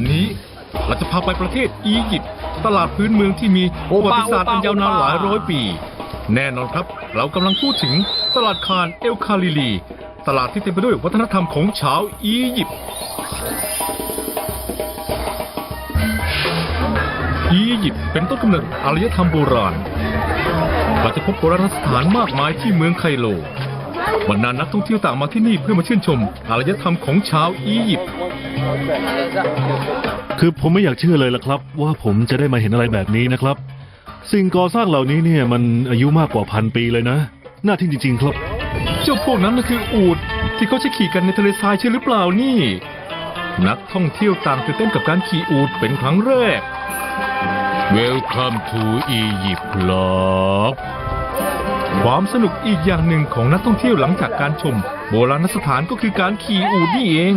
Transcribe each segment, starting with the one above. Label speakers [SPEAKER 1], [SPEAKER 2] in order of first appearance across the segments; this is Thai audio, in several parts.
[SPEAKER 1] วันนี้ เราจะพาไปประเทศอียิปต์ตลาดพื้นเมืองที่มีประวัติศาสตร์อันยาวนานหลายร้อยปี แน่นอนครับ เรากำลังพูดถึงตลาดคานเอลคาลิลี ตลาดที่เต็มไปด้วยวัฒนธรรมของชาวอียิปต์อียิปต์เป็นต้นกำเนิดอารยธรรมโบราณเราจะพบโบราณสถานมากมายที่เมืองไคโล วันนั้นนักท่องเที่ยวต่างมาที่นี่เพื่อมาชื่นชมอารยธรรมของชาวอียิปต์
[SPEAKER 2] คือผมไม่อยากเชื่อเลยละครับ ว่าผมจะได้มาเห็นอะไรแบบนี้นะครับ สิ่งก่อสร้างเหล่านี้เนี่ยมันอายุมากกว่าพันปีเลยนะ น่าทึ่งจริง ๆ ครับ
[SPEAKER 1] เจ้าพวกนั้นน่ะคืออูฐที่เขาใช้ขี่กันในทะเลทรายใช่หรือเปล่านี่ นักท่องเที่ยวต่างตื่นเต้นกับการขี่อูฐเป็นครั้งแรก Welcome to Egypt ครับ ความสนุกอีกอย่างหนึ่งของนักท่องเที่ยวหลังจากการชม โบราณสถานก็คือการขี่อูฐนี่เอง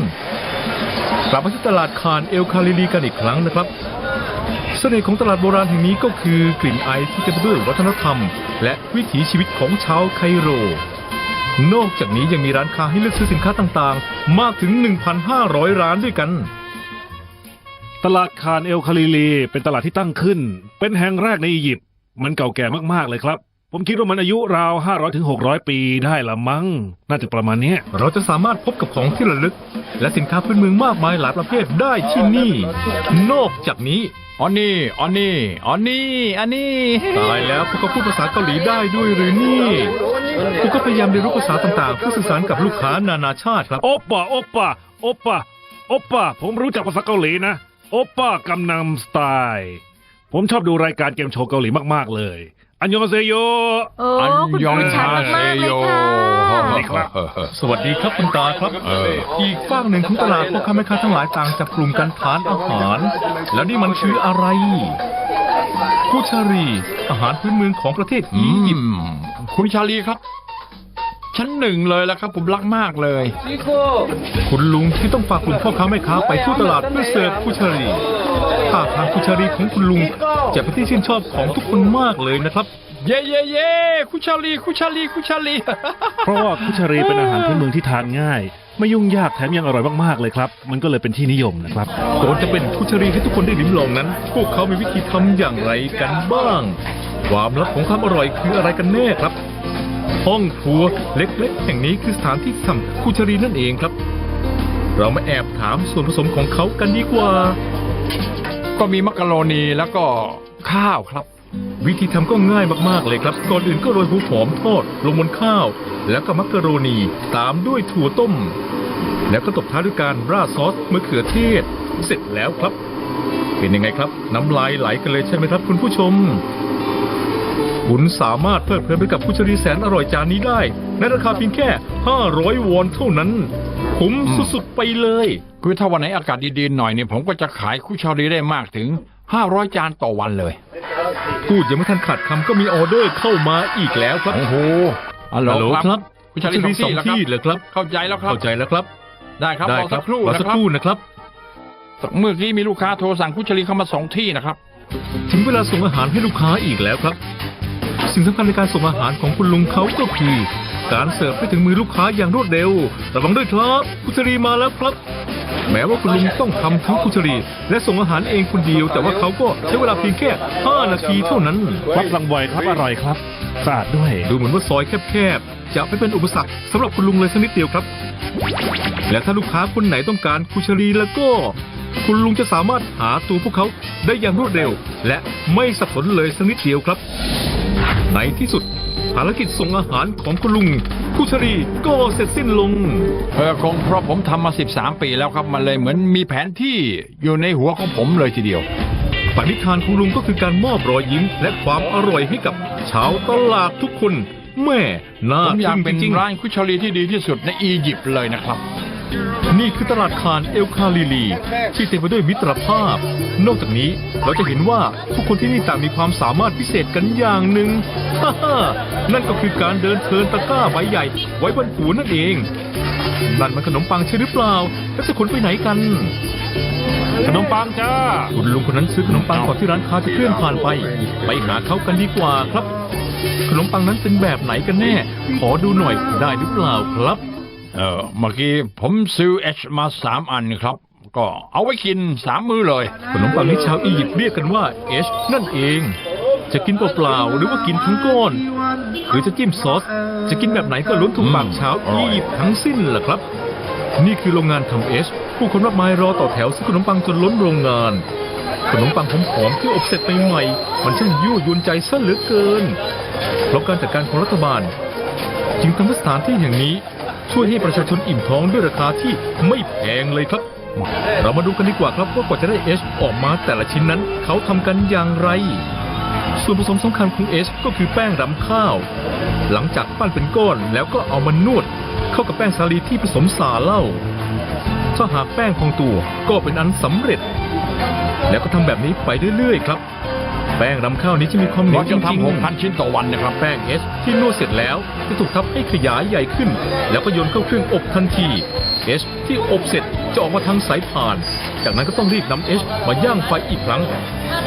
[SPEAKER 1] กลับมาที่ตลาดคานเอลคาลิลีกันอีกครั้งนะครับเสน่ห์ของตลาดโบราณแห่งนี้ก็คือกลิ่นไอที่เต็มไปด้วยวัฒนธรรม และวิถีชีวิตของชาวไคโร นอกจากนี้ยังมีร้านค้าให้เลือกซื้อสินค้าต่างๆ มากถึง 1,500 ร้านด้วยกัน
[SPEAKER 2] ตลาดคานเอลคาลิลี เป็นตลาดที่ตั้งขึ้น เป็นแห่งแรกในอียิปต์มันเก่าแก่มากๆเลยครับ ผมคิดว่ามันอายุราว500-600ถึง600ปีได้ละมั้ง น่าจะประมาณเนี้ย
[SPEAKER 1] เราจะสามารถพบกับของที่ระลึก และสินค้าพื้นเมืองมากมายหลายประเภทได้ที่นี่ นอกจากนี้
[SPEAKER 3] อ๋อนี่อ๋อนี่อ๋อนี่อันนี้
[SPEAKER 1] ตายแล้วพวกเขาพูดภาษาเกาหลีได้ด้วยหรือนี่พวกเขาพยายามเรียนรู้ภาษาต่างๆเพื่อสื่อสารกับลูกค้านานาชาติครับ
[SPEAKER 2] โอปป้าโอปป้าโอปป้าโอปป้าผมรู้จักภาษาเกาหลีนะ โอปป้ากำนำสไตล์ ผมชอบดูรายการเกมโชว์เกาหลีมากๆเลย อันยองเซโย
[SPEAKER 4] โอ้คุณ
[SPEAKER 3] ยอง
[SPEAKER 4] ผู้ชาย
[SPEAKER 3] ฮามา
[SPEAKER 4] ก
[SPEAKER 3] เซ
[SPEAKER 4] ๆเลย
[SPEAKER 3] โย
[SPEAKER 4] ค่ะ
[SPEAKER 2] นี่ครับ
[SPEAKER 1] สวัสดีครับคุณตาครับ
[SPEAKER 3] เออ
[SPEAKER 1] อีกฝั่งหนึ่งของตลาดพ่อค้าแม่ค้าทั้งหลายต่างจับกลุ่มกันทานอาหาร แล้วนี่มันคืออะไรคุชารี อาหารพื้นเมืองของประเทศ
[SPEAKER 3] อื
[SPEAKER 1] อียิปต์
[SPEAKER 3] มคุณชาลีครับ ชั้นหนึ่งเลยแล้วครับ ผมรักมากเลย
[SPEAKER 1] คุณลุงที่ต้องฝากกลุ่มพ่อค้าแม่ค้าไปทั่วตลาดเพื่อเสิร์ฟคุชารีท่าทางคุชารีของคุณลุงจะเป็นที่ชื่นชอบของทุกคนมากเลยนะครับ
[SPEAKER 3] เย่เย่เย่คุณชาลีคุณชาลีคุณชาลี
[SPEAKER 2] เพราะว่าคุชารีเป็นอาหารพื้นเมืองที่ทานง่าย ไม่ยุ่งยากแถมยังอร่อยมากๆเลยครับ มันก็เลยเป็นที่นิยมนะครับ
[SPEAKER 1] ก่อนจะเป็นคุชารีให้ทุกคนได้ลิ้มลองนั้น พวกเขามีวิธีทำอย่างไรกันบ้าง ความลับของความอร่อยคืออะไรกันแน่ครับ ห้องครัวเล็กๆแห่งนี้คือสถานที่ทำคุชารีนั่นเองครับ เรามาแอบถามส่วนผสมของเขากันดีกว่า
[SPEAKER 3] ก็มีมักกะโรนีแล้วก็ข้าวครับ
[SPEAKER 1] วิธีทำก็ง่ายมากๆเลยครับ ก่อนอื่นก็โรยหัวหอมทอดลงบนข้าว แล้วก็มักกะโรนีตามด้วยถั่วต้ม แล้วก็ตบท้ายด้วยการราดซอสมะเขือเทศ เสร็จแล้วครับ เป็นยังไงครับ น้ำลายไหลกันเลยใช่ไหมครับ คุณผู้ชม คุณสามารถเพลิดเพลินไปกับผู้ชรีแสนอร่อยจานนี้ได้ ในราคาเพียงแค่ 500 วอนเท่านั้นคุ้มสุดๆไปเลย
[SPEAKER 3] คือถ้าวันไหนอากาศดีๆหน่อยเนี่ยผมก็จะขายคุชาลีได้มากถึง 500 จานต่อวันเลย
[SPEAKER 1] พูดยังไม่ทันขาดคำก็มีออเดอร์เข้ามาอีกแล้วครับ
[SPEAKER 3] โอ้โหฮัลโหล
[SPEAKER 1] ฮัลโหลครับ
[SPEAKER 3] คุชาลี
[SPEAKER 1] คุ
[SPEAKER 3] สองที่
[SPEAKER 1] เหรอครับ
[SPEAKER 3] เข้าใจแล้วครับ
[SPEAKER 1] เข้าใจแล้วครับ
[SPEAKER 3] ได้ครับ
[SPEAKER 1] ได้
[SPEAKER 3] รอ
[SPEAKER 1] ครั
[SPEAKER 3] สั
[SPEAKER 1] บ
[SPEAKER 3] กครู่
[SPEAKER 1] รอ
[SPEAKER 3] นะ
[SPEAKER 1] สัก
[SPEAKER 3] ครั
[SPEAKER 1] ค
[SPEAKER 3] บ
[SPEAKER 1] รู่นะครับ
[SPEAKER 3] เมื่อกี้มีลูกค้าโทรสั่งคุชาลีเข้ามาสองที่นะครับ
[SPEAKER 1] ถึงเวลาส่งอาหารให้ลูกค้าอีกแล้วครับ สิ่งสำคัญในการส่งอาหารของคุณลุงเขาก็คือ การเสิร์ฟให้ถึงมือลูกค้าอย่างรวดเร็ว ระวังด้วยครับคุชรีมาแล้วครับ แม้ว่าคุณลุงต้องทำทั้งคุชรีและส่งอาหารเองคนเดียว แต่ว่าเขาก็ใช้เวลาเพียงแค่ 5 นาทีเท่านั้น
[SPEAKER 2] วัดลังบ่อยครับอร่อยครับสะอาดด้วย
[SPEAKER 1] ดูเหมือนว่าซอยแคบๆจะไม่เป็นอุปสรรคสำหรับคุณลุงเลยสักนิดเดียวครับ และถ้าลูกค้าคนไหนต้องการคุชรีแล้วก็คุณลุงจะสามารถหาตัวพวกเขาได้อย่างรวดเร็ว และไม่สับสนเลยสักนิดเดียวครับ ในที่สุดภารกิจส่งอาหารของคุณลุงคุชรีก็เสร็จสิ้นลง
[SPEAKER 3] เออคงเพราะผมทำมา 13 ปีแล้วครับ มันเลยเหมือนมีแผนที่อยู่ในหัวของผมเลยทีเดียว
[SPEAKER 1] ปณิธานของลุงก็คือการมอบรอยยิ้ม และความอร่อยให้กับชาวตลาดทุกคน แม่น่า
[SPEAKER 3] ผมอยาก
[SPEAKER 1] ทึ่ง
[SPEAKER 3] เป็น
[SPEAKER 1] จริงๆ
[SPEAKER 3] ร้านคุชาลีที่ดีที่สุดในอียิปต์เลยนะครับ
[SPEAKER 1] นี่คือตลาดคานเอลคาลิลี ที่เต็มไปด้วยมิตรภาพ นอกจากนี้เราจะเห็นว่าทุกคนที่นี่ต่างมีความสามารถพิเศษกันอย่างหนึ่งฮ่าฮ่านั่นก็คือการเดินเทินตะกร้าใบใหญ่ ไว้บนหัวนั่นเองนั่นมันขนมปังใช่หรือเปล่า แล้วจะขนไปไหนกัน
[SPEAKER 2] ขนมปังจ้า
[SPEAKER 1] คุณลุงคนนั้นซื้อขนมปังก่อนที่ร้านค้าจะเคลื่อนผ่านไป ไปหาเขากันดีกว่าครับ ขนมปังนั้นเป็นแบบไหนกันแน่ ขอดูหน่อยได้หรือเปล่าครับ
[SPEAKER 3] เออเมื่อกี้ผมซื้อเอชมาสามอันครับ ก็เอาไว้กินสามมื้อเลย
[SPEAKER 1] ขนมปังที่ชาวอียิปต์เรียกกันว่าเอชนั่นเอง จะกินเปล่าๆหรือว่ากินทั้งก้อน หรือจะจิ้มซอส จะกินแบบไหนก็ล้วนถูกปากชาวอียิปต์ทั้งสิ้นแหละครับ นี่คือโรงงานทำเอชผู้คนมากมายรอต่อแถวซื้อขนมปังจนล้นโรงงานขนมปังหอมๆที่อบเสร็จใหม่ๆมันช่างยั่วยวนใจซะเหลือเกิน เพราะการจัดการของรัฐบาล จึงทำให้สถานที่แห่งนี้ ช่วยให้ประชาชนอิ่มท้องด้วยราคาที่ไม่แพงเลยครับ เรามาดูกันดีกว่าครับว่ากว่าจะได้เอชออกมาแต่ละชิ้นนั้น เขาทำกันอย่างไร ส่วนผสมสำคัญของเอชก็คือแป้งรำข้าว หลังจากปั้นเป็นก้อนแล้วก็เอามานวด เข้ากับแป้งสาลีที่ผสมสาเหล้าถ้าหากแป้งพองตัวก็เป็นอันสำเร็จ แล้วก็ทำแบบนี้ไปเรื่อยๆ ครับ แป้งรำข้าวนี้จะมีความเหนีย
[SPEAKER 3] เรา
[SPEAKER 1] วจ
[SPEAKER 3] จะ
[SPEAKER 1] ริง
[SPEAKER 3] ทำหก
[SPEAKER 1] ๆ
[SPEAKER 3] พันชิ้นต่อวันนะครับ
[SPEAKER 1] แป้งเอชที่นวดเสร็จแล้วจะถูกทับให้ขยายใหญ่ขึ้น แล้วก็โยนเข้าเครื่องอบทันทีเอชที่อบเสร็จจะออกมาทางสายผ่าน จากนั้นก็ต้องรีบนำเอชมาย่างไฟอีกครั้ง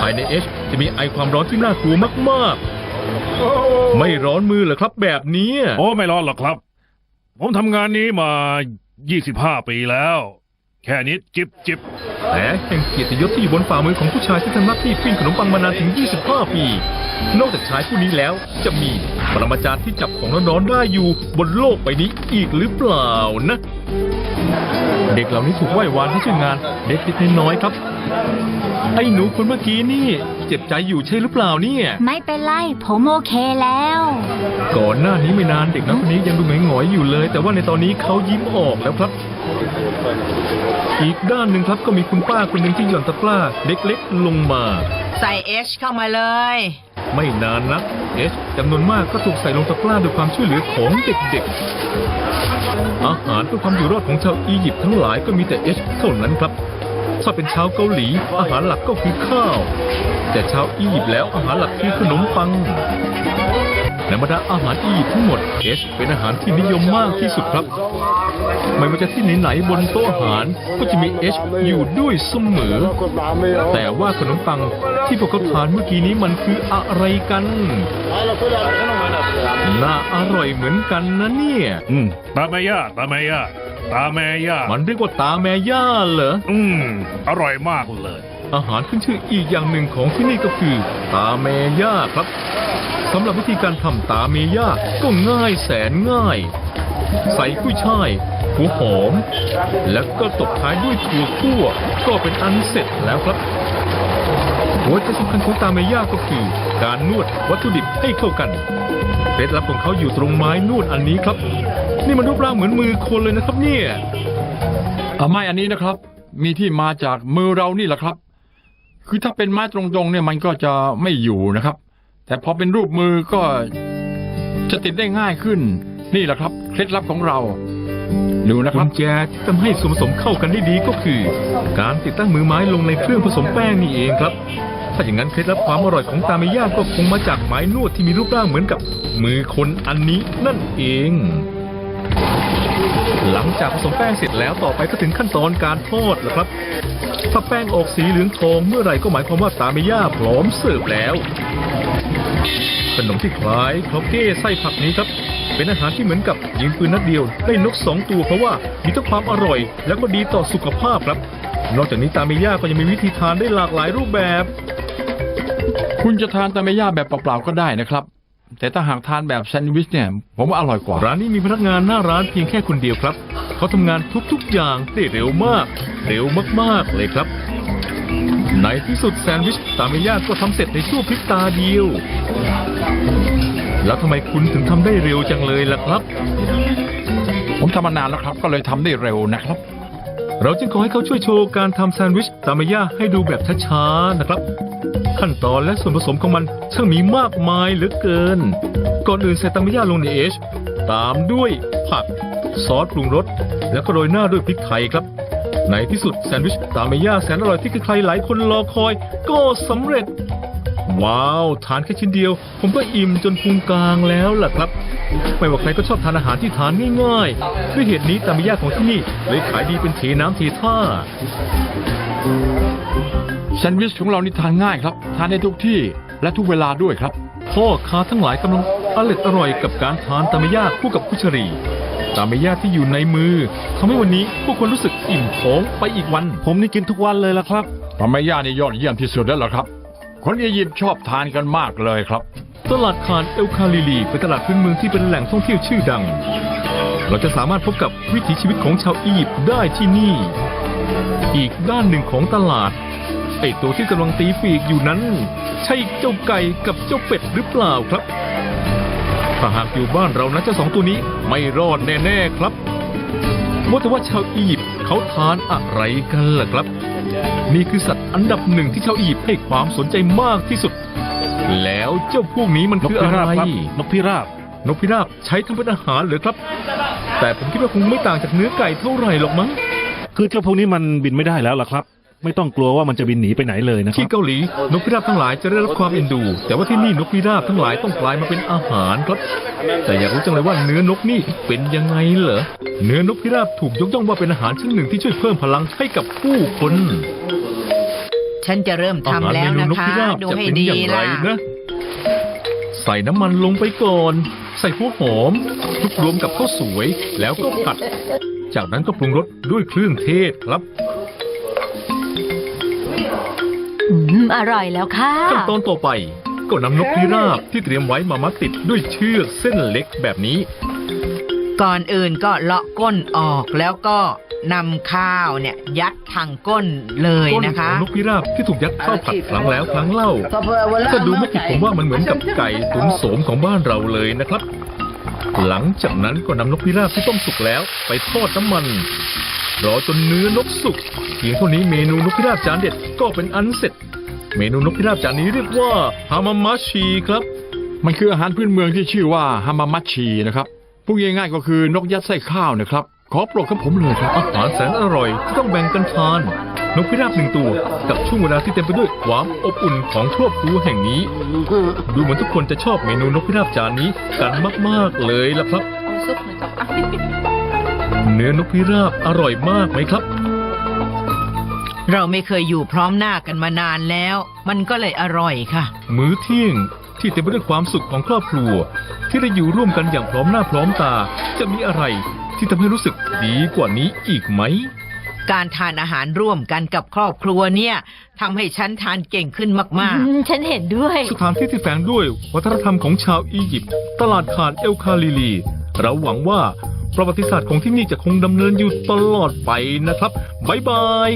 [SPEAKER 1] ภายในเอชจะมีไอความร้อนที่น่ากลัวมากๆ ไม่ร้อนมือเหรอครับแบบเนี้ย
[SPEAKER 2] โอ้ไม่ร้อนหรอกครับ ผมทำงานนี้มา 25 ปีแล้ว แค่นี้จิบจิบ
[SPEAKER 1] แต่แห่งเกียรติยศที่อยู่บนฝ่ามือของผู้ชายที่ทำหน้าที่ปิ้งขนมปังมานานถึง 25 ปี นอกจากชายผู้นี้แล้วจะมีปรมาจารย์ที่จับของร้อนๆได้อยู่บนโลกใบนี้อีกหรือเปล่านะ เด็กเหล่านี้ถูกไหว้วานให้ช่วยงานเด็กๆน้อยๆครับ ไอ้หนูคนเมื่อกี้นี่ เจ็บใจอยู่ใช่หรือเปล่าเนี่ย
[SPEAKER 4] ไม่เป็นไร ผมโอเคแล้ว
[SPEAKER 1] ก่อนหน้านี้ไม่นานเด็กน้อยคนนี้ยังดูหงอยๆอยู่เลย แต่ว่าในตอนนี้เขายิ้มออกแล้วครับ อีกด้านหนึ่งครับก็มีคุณป้าคนหนึ่งที่หย่อนตะกร้าเล็กๆลงมา
[SPEAKER 5] ใส่เอชเข้ามาเลย
[SPEAKER 1] ไม่นานนักเอชจำนวนมากก็ถูกใส่ลงตะกร้าด้วยความช่วยเหลือของเด็กๆ อาหารเพื่อความอยู่รอดของชาวอียิปต์ทั้งหลายก็มีแต่เอชเท่านั้นครับถ้าเป็นชาวเกาหลีอาหารหลักก็คือข้าว แต่ชาวอียิปต์แล้วอาหารหลักคือขนมปังในบรรดาอาหารอียิปต์ทั้งหมดเอชเป็นอาหารที่นิยมมากที่สุดครับ ไม่ว่าจะที่ไหนๆบนโต๊ะอาหารก็จะมีเอชอยู่ด้วยเสมอ แต่ว่าขนมปังที่พวกเขาทานเมื่อกี้นี้มันคืออะไรกัน น่าอร่อยเหมือนกันนะเนี่ย
[SPEAKER 2] อืมตาแม่ย่าตาแม่ย่าตาแม่ย่า
[SPEAKER 1] มันเรียกว่าตาแม่ย่าเหรอ
[SPEAKER 2] อืม อร่อยมากเลย
[SPEAKER 1] อาหารขึ้นชื่ออีกอย่างหนึ่งของที่นี่ก็คือ ตาเมย่าครับสำหรับวิธีการทำตาเมย่าก็ง่ายแสนง่าย ใส่กุ้ยช่าย หัวหอม แล้วก็ตบท้ายด้วยถั่วคั่วก็เป็นอันเสร็จแล้วครับหัวใจสำคัญของตาเมย่าก็คือ การนวดวัตถุดิบให้เข้ากันเคล็ดลับของเขาอยู่ตรงไม้นวดอันนี้ครับ นี่มันรูปร่างเหมือนมือคนเลยนะครับเนี่ย
[SPEAKER 3] อ่าไม้อันนี้นะครับ มีที่มาจากมือเรานี่แหละครับ คือถ้าเป็นไม้ตรงๆเนี่ยมันก็จะไม่อยู่นะครับ แต่พอเป็นรูปมือก็จะติดได้ง่ายขึ้น นี่แหละครับ เคล็ดลับของเรา ดูนะค
[SPEAKER 1] กุ
[SPEAKER 3] รับ
[SPEAKER 1] ญแจที่ทำให้ส่วนผสมเข้ากันได้ดีก็คือ การติดตั้งมือไม้ลงในเครื่องผสมแป้งนี่เองครับ ถ้าอย่างนั้นเคล็ดลับความอร่อยของตาเมย่าก็คงมาจากไม้นวดที่มีรูปร่างเหมือนกับ มือคนอันนี้นั่นเอง หลังจากผสมแป้งเสร็จแล้วต่อไปก็ถึงขั้นตอนการทอดแล้วครับ ถ้าแป้งออกสีเหลืองทองเมื่อไหร่ก็หมายความว่าตาเมย่าพร้อมเสิร์ฟแล้ว ขนมที่คล้ายครอกเก้ไส้ผักนี้ครับ เป็นอาหารที่เหมือนกับยิงปืนนัดเดียว ได้นกสองตัวเพราะว่ามีทั้งความอร่อย แล้วก็ดีต่อสุขภาพครับ นอกจากนี้ตาเมย่าก็ยังมีวิธีทานได้หลากหลายรูปแบบ
[SPEAKER 3] คุณจะทานตาเมย่าแบบเปล่าๆก็ได้นะครับ แต่ถ้าหากทานแบบแซนด์วิชเนี่ยผมว่าอร่อยกว่า
[SPEAKER 1] ร้านนี้มีพนักงานหน้าร้านเพียงแค่คนเดียวครับ เขาทำงานทุกๆอย่างได้เร็วมาก เร็วมากๆเลยครับ ในที่สุดแซนด์วิชตาเมย่าก็ทำเสร็จในชั่วพริบตาเดียว แล้วทำไมคุณถึงทำได้เร็วจังเลยล่ะครับ
[SPEAKER 3] ผมทำมานานแล้วครับ ก็เลยทำได้เร็วนะครับ
[SPEAKER 1] เราจึงขอให้เขาช่วยโชว์การทำแซนด์วิชตาเมย่าให้ดูแบบช้าๆนะครับ ขั้นตอนและส่วนผสมของมันช่างมีมากมายเหลือเกิน ก่อนอื่นใส่ตาเมย่าลงในเอชตามด้วยผักซอสปรุงรสแล้วก็โรยหน้าด้วยพริกไทยครับ ในที่สุดแซนด์วิชตาเมย่าแสนอร่อยที่ใครๆหลายคนรอคอย ก็สำเร็จ ว้าว ทานแค่ชิ้นเดียว ผมก็อิ่มจนพุงกลางแล้วล่ะครับ ไม่ว่าใครก็ชอบทานอาหารที่ทานง่ายๆ ด้วยเหตุนี้ตามิยาของที่นี่เลยขายดีเป็นเทน้ำเทท่า
[SPEAKER 3] แซนด์วิชของเรานี่ทานง่ายครับ ทานได้ทุกที่และทุกเวลาด้วยครับ
[SPEAKER 1] พ่อค้าทั้งหลายกำลังอร่อยอร่อยกับการทานตามิยาคู่กับคุชรี ตามเมย่าที่อยู่ในมือทำให้วันนี้พวกคนรู้สึกอิ่มท้องไปอีกวัน
[SPEAKER 2] ผมนี่กินทุกวันเลยละครับ
[SPEAKER 3] ปาเมย่านี่ยอดเยี่ยมที่สุดแล้วล่ะครับ คนอียิปต์ชอบทานกันมากเลยครับ
[SPEAKER 1] ตลาดคานเอลคาลิลีเป็นตลาดพื้นเมืองที่เป็นแหล่งท่องเที่ยวชื่อดัง เราจะสามารถพบกับวิถีชีวิตของชาวอียิปต์ได้ที่นี่ อีกด้านหนึ่งของตลาดไอตัวที่กำลังตีปีกอยู่นั้น ใช่เจ้าไก่กับเจ้าเป็ดหรือเปล่าครับ ถ้าหากอยู่บ้านเรานะเจ้าสองตัวนี้ไม่รอดแน่ๆครับว่าแต่ว่าชาวอียิปต์เขาทานอะไรกันล่ะครับ นี่คือสัตว์อันดับหนึ่งที่ชาวอียิปต์ให้ความสนใจมากที่สุด แล้วเจ้าพวกนี้มัน
[SPEAKER 2] นก
[SPEAKER 1] คือ
[SPEAKER 2] พิ
[SPEAKER 1] อะไร
[SPEAKER 2] ราบครับนกพิราบ
[SPEAKER 1] นกพิราบใช้ทำเป็นอาหารเหรือครับ แต่ผมคิดว่าคงไม่ต่างจากเนื้อไก่เท่าไหร่หรอกมั้ง
[SPEAKER 2] คือเจ้าพวกนี้มันบินไม่ได้แล้วล่ะครับ ไม่ต้องกลัวว่ามันจะบินหนีไปไหนเลยนะค
[SPEAKER 1] ที่
[SPEAKER 2] รับ
[SPEAKER 1] เกาหลีนกพิราบทั้งหลายจะได้รับความเอ็นดู แต่ว่าที่นี่นกพิราบทั้งหลายต้องกลายมาเป็นอาหารครับ แต่อยากรู้จังเลยว่าเนื้อนกนี่เป็นยังไงเหรอเนื้อนกพิราบถูกยกย่องว่าเป็นอาหารชนิดหนึ่งที่ช่วยเพิ่มพลังให้กับผู้คน
[SPEAKER 5] ฉันจะเริ่ม
[SPEAKER 1] อาหาร
[SPEAKER 5] ทำแล้
[SPEAKER 1] เม
[SPEAKER 5] ว
[SPEAKER 1] นู
[SPEAKER 5] นะ
[SPEAKER 1] นก
[SPEAKER 5] คะ
[SPEAKER 1] พิราบ
[SPEAKER 5] ดู
[SPEAKER 1] จะ
[SPEAKER 5] ให้
[SPEAKER 1] เป็น
[SPEAKER 5] ดี
[SPEAKER 1] อย่างไร
[SPEAKER 5] ล่ะ
[SPEAKER 1] นะใส่น้ำมันลงไปก่อน ใส่หัวหอมคลุกรวมกับข้าวสวยแล้วก็ผัด จากนั้นก็ปรุงรสด้วยเครื่องเทศครับ
[SPEAKER 4] อืมอร่อยแล้วค่ะ
[SPEAKER 1] ขั้นตอนต่อไปก็นำนกพิราบที่เตรียมไว้มามัดติดด้วยเชือกเส้นเล็กแบบนี้
[SPEAKER 5] ก่อนอื่นก็เลาะก้นออกแล้วก็นำข้าวเนี่ยยัดทางก้นเลย
[SPEAKER 1] ก้น
[SPEAKER 5] นะ
[SPEAKER 1] ขอ
[SPEAKER 5] คะ
[SPEAKER 1] งนกพิราบที่ถูกยัดเข้าผัดครั้งแล้วครั้งเล่า ถ้าดูไม่ผิดผมว่ามันเหมือนกับไก่ตุ๋นโสมของบ้านเราเลยนะครับ หลังจากนั้นก็นำนกพิราบที่ต้มสุกแล้วไปทอดน้ำมัน รอจนเนื้อนกสุกเพียงเท่านี้เมนูนกพิราบจานเด็ดก็เป็นอันเสร็จ เมนูนกพิราบจานนี้เรียกว่าฮามามาชีครับ
[SPEAKER 3] มันคืออาหารพื้นเมืองที่ชื่อว่าฮามามัชชีนะครับพูดง่ายๆก็คือนกยัดไส้ข้าวนะครับ ขอโปรดของผมเลยครับ
[SPEAKER 1] อาหารแสนอร่อยที่ต้องแบ่งกันทาน นกพิราบหนึ่งตัว กับช่วงเวลาที่เต็มไปด้วยความอบอุ่นของครอบครัวแห่งนี้ ดูเหมือนทุกคนจะชอบเมนูนกพิราบจานนี้กันมาก ๆ เลยล่ะครับ เนื้อนกพิราบอร่อยมากไหมครับ
[SPEAKER 5] เราไม่เคยอยู่พร้อมหน้ากันมานานแล้ว มันก็เลยอร่อยค่ะ
[SPEAKER 1] มื้อเที่ยงที่เต็มไปด้วยความสุขของครอบครัว ที่ได้อยู่ร่วมกันอย่างพร้อมหน้าพร้อมตา จะมีอะไรที่ทำให้รู้สึกดีกว่านี้อีกไหม
[SPEAKER 5] การทานอาหารร่วมกันกับครอบครัวเนี่ยทำให้ฉันทานเก่งขึ้นมาก
[SPEAKER 4] อืมฉันเห็นด้วย
[SPEAKER 1] สถานที่ที่แฝงด้วยวัฒนธรรมของชาวอียิปต์ตลาดข่านเอลคาลิลี เราหวังว่าประวัติศาสตร์ของที่นี่จะคงดำเนินอยู่ตลอดไปนะครับ บ๊ายบาย